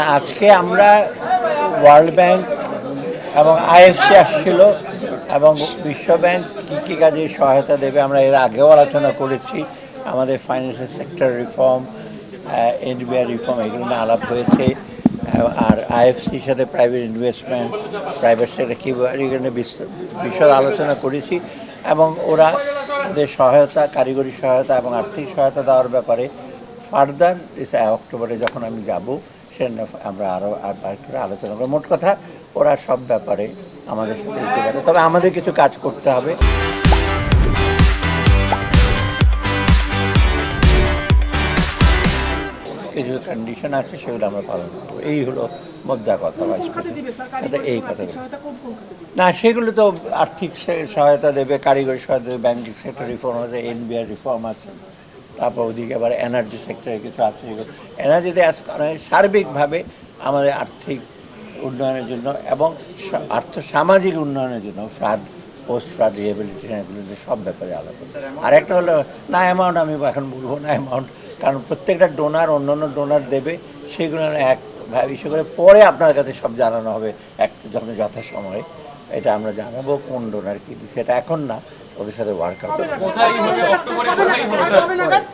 না, আজকে আমরা ওয়ার্ল্ড ব্যাংক এবং আইএফসি আসছিল এবং বিশ্ব ব্যাংক কী কী কাজে সহায়তা দেবে আমরা এর আগেও আলোচনা করেছি। আমাদের financial sector reform NBR reform এগুলো নিয়ে আলাপ হয়েছে। আর আইএফসির সাথে প্রাইভেট ইনভেস্টমেন্ট প্রাইভেট সেক্টর কীভাবে বিস- বিশদ আলোচনা করেছি এবং ওরা ওদের সহায়তা, কারিগরি সহায়তা এবং আর্থিক সহায়তা দেওয়ার ব্যাপারে ফার্দার অক্টোবরে যখন আমি যাব সে আমরা আরও আর করে আলোচনা করব। মোট কথা ওরা সব ব্যাপারে আমাদের সাথে দিতে পারে তবে আমাদের কিছু কাজ করতে হবে। কিছু কন্ডিশন আছে সেগুলো আমরা পালন করব। এই হলো মোদ্দা কথা। এই কথা না সেগুলো তো আর্থিক সহায়তা দেবে কারিগরি সহায়তা দেবে ব্যাংকিং সেক্টর রিফর্ম আছে এনবিআর রিফর্ম আছে। তারপর ওদিকে আবার এনার্জি সেক্টরে কিছু আছে এনার্জিতে আজ- সার্বিকভাবে আমাদের আর্থিক উন্নয়নের জন্য এবং আর্থ সামাজিক উন্নয়নের জন্য ফ্লাড পোস্ট ফ্লাড রিহেবিলিটেশন এগুলো সব ব্যাপারে আলাদা। আর একটা হলো না অ্যামাউন্ট আমি এখন বলব না অ্যামাউন্ট কারণ প্রত্যেকটা ডোনার অন্য অন্য ডোনার দেবে সেগুলো এক ইস্যু করে পরে আপনার কাছে সব জানানো হবে এক যখন যথাসময়ে। এটা আমরা জানাব কোন ডোনার কি দিচ্ছে এটা এখন না। ওদের সাথে ওয়ার্ক আউট কবে নাগাদ